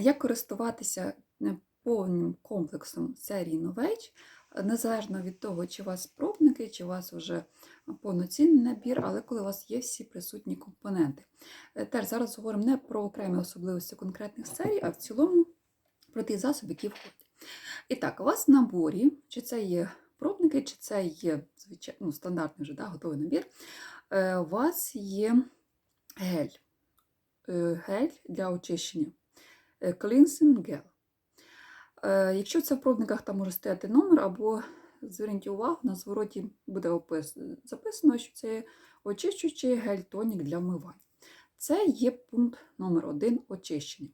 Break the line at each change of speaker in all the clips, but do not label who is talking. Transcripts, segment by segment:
Як користуватися е, повним комплексом серії Novage, незалежно від того, чи у вас пробники, чи у вас вже повноцінний набір, але коли у вас є всі присутні компоненти. Е, Теж зараз говоримо не про окремі особливості конкретних серій, а в цілому про ті засоби, які входять. І так, у вас в наборі, чи це є пробники, чи це є звичайно, ну, стандартний вже да, готовий набір, е, у вас є гель. Гель для очищення. Е, Cleansing. Е, Якщо це в пробниках, там може стояти номер, або зверніть увагу, на звороті буде опис... записано, що це очищуючий гель-тонік для вмивання. Це є пункт номер один очищення.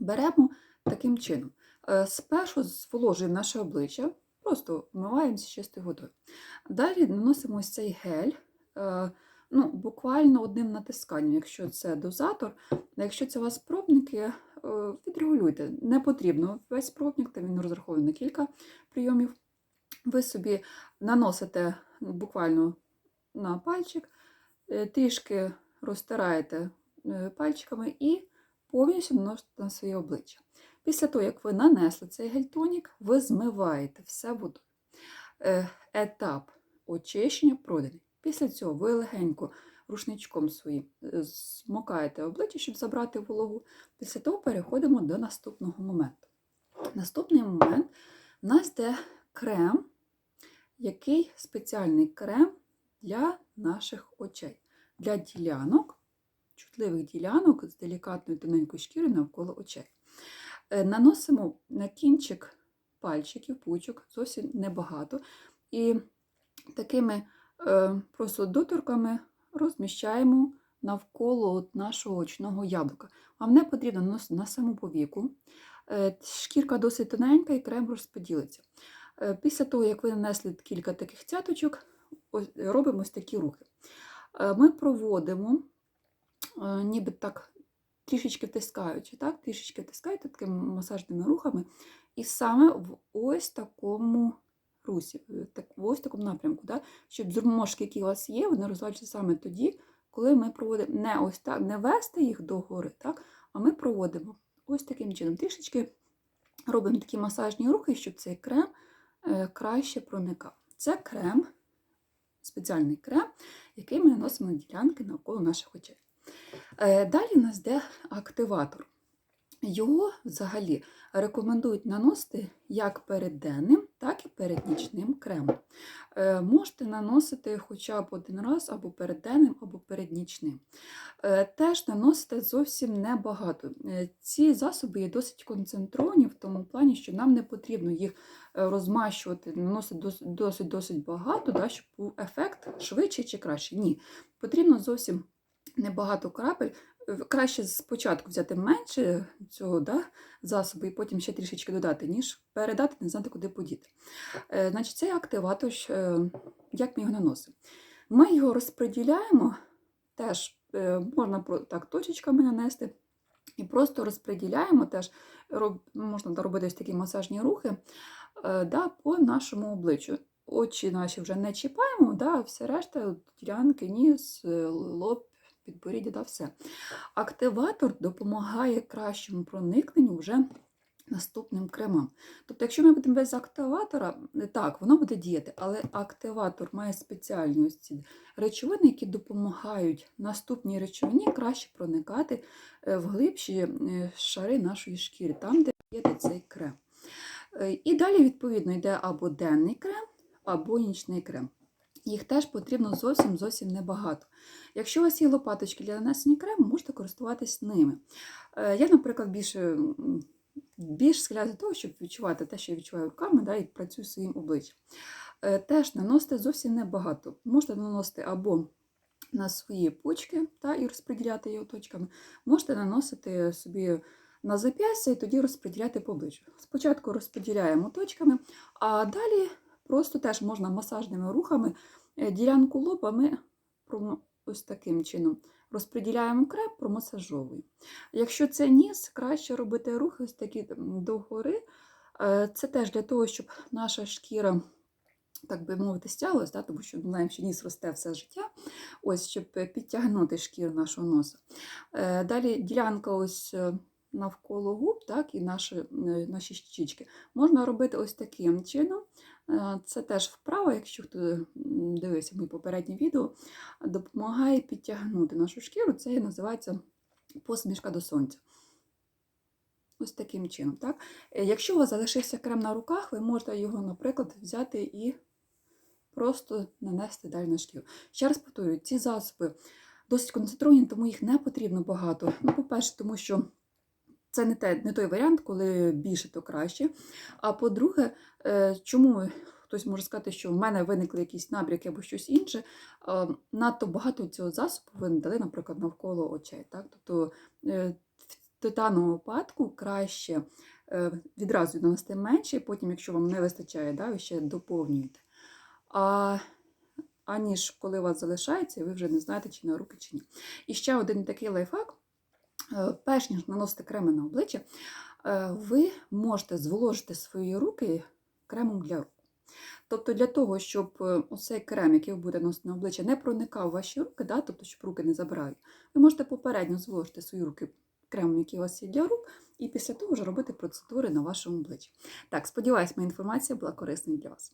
Беремо таким чином. Е, Спершу зволожуємо наше обличчя, просто вмиваємося чистою водою. Далі наносимо ось цей гель. Ну, буквально одним натисканням, якщо це дозатор. Якщо це у вас пробники, відрегулюйте. Не потрібно весь пробник, та він розрахований на кілька прийомів. Ви собі наносите буквально на пальчик, е, трішки розтираєте е, пальчиками і повністю наносите на своє обличчя. Після того, як ви нанесли цей гель-тонік, ви змиваєте все водою. Е, Етап очищення пройдений. Після цього ви легенько рушничком своїм е, змокаєте обличчя, щоб забрати вологу. Після того переходимо до наступного моменту. Наступний момент у нас йде крем, який спеціальний крем для наших очей, для ділянок, чутливих ділянок з делікатною тоненькою шкірою навколо очей. Е, Наносимо на кінчик пальчиків, пучок, зовсім небагато. І такими е, просто доторками розміщаємо навколо нашого очного яблука. Вам не потрібно на саму повіку. Е, Шкірка досить тоненька і крем розподілиться. Е, Після того, як ви нанесли кілька таких цяточок, робимо ось такі рухи. Е, Ми проводимо, ніби так трішечки втискаючи, так? трішечки втискаєте такими масажними рухами, і саме в ось такому русі, в так- ось такому напрямку, да? щоб зурмошки, які у вас є, вони розвиваються саме тоді, коли ми проводимо не ось так, не вести їх догори, так? а ми проводимо ось таким чином. Трішечки робимо такі масажні рухи, щоб цей крем е, краще проникав. Це крем, спеціальний крем, який ми наносимо на ділянки навколо наших очей. Е, Далі у нас йде активатор. Його взагалі рекомендують наносити як перед денним, так і перед нічним кремом. Е, Можете наносити хоча б один раз або перед денним, або перед нічним. Е, Теж наносите зовсім небагато. Е, Ці засоби є досить концентровані в тому плані, що нам не потрібно їх розмащувати, наносити досить-досить багато, да, щоб був ефект швидший чи кращий. Ні, потрібно зовсім небагато крапель. Краще спочатку взяти менше цього да, засобу і потім ще трішечки додати, ніж передати, не знати, куди подіти. Е, Значить, цей активатор, е, як ми його наносимо? Ми його розподіляємо, теж е, можна так точечками нанести, і просто розподіляємо, теж роб, можна робити ось такі масажні рухи е, да, по нашому обличчю. Очі наші вже не чіпаємо, да, все решта, ділянки, ніс, лоб, підборіддя, да, все. Активатор допомагає кращому проникненню вже наступним кремам. Тобто, якщо ми будемо без активатора, так, воно буде діяти, але активатор має спеціальні речовини, які допомагають наступній речовині краще проникати е, в глибші е, шари нашої шкіри, там, де є цей крем. Е, І далі, відповідно, йде або денний крем, або нічний крем. Їх теж потрібно зовсім зовсім небагато. Якщо у вас є лопаточки для нанесення крему, можете користуватись ними. Е, Я, наприклад, більше, більш схиляю до того, щоб відчувати те, що я відчуваю руками, да, і працюю своїм обличчям. Е, Теж наносите зовсім небагато. Можете наносити або на свої почки та, і розподіляти його точками. Можете наносити собі на зап'ястя і тоді розподіляти по обличчю. Спочатку розподіляємо точками, а далі просто теж можна масажними рухами е, ділянку лоба ми ось таким чином розподіляємо крем, промасажовуємо. Якщо це ніс, краще робити рухи ось такі догори. Е, Це теж для того, щоб наша шкіра, так би мовити, стялась, да, тому що знаємо, що ніс росте все життя, ось щоб підтягнути шкіру нашого носа. Е, Далі ділянка ось навколо губ, так, і наші, наші щічки. Можна робити ось таким чином. Е, Це теж вправа, якщо хто дивився мої попередні відео, допомагає підтягнути нашу шкіру. Це і називається посмішка до сонця. Ось таким чином. Так? Е, Якщо у вас залишився крем на руках, ви можете його, наприклад, взяти і просто нанести далі на шкіру. Ще раз повторюю, ці засоби досить концентровані, тому їх не потрібно багато. Ну, по-перше, тому що це не, те, не той варіант, коли більше, то краще. А по-друге, е, чому хтось може сказати, що в мене виникли якісь набряки або щось інше, надто багато цього засобу ви не дали, наприклад, навколо очей. Так? Тобто е, в титановому випадку краще е, відразу нанести менше, потім, якщо вам не вистачає, да, ви ще доповнюєте. А, аніж коли у вас залишається, і ви вже не знаєте, чи на руки, чи ні. І ще один такий лайфхак. Е, Перш ніж наносити креми на обличчя, е, ви можете зволожити свої руки кремом для рук. Тобто для того, щоб е, оцей крем, який ви будете носити на обличчя, не проникав в ваші руки, да, тобто, щоб руки не забирали, ви можете попередньо зволожити свої руки кремом, який у вас є для рук, і після того вже робити процедури на вашому обличчі. Так, сподіваюсь, моя інформація була корисною для вас.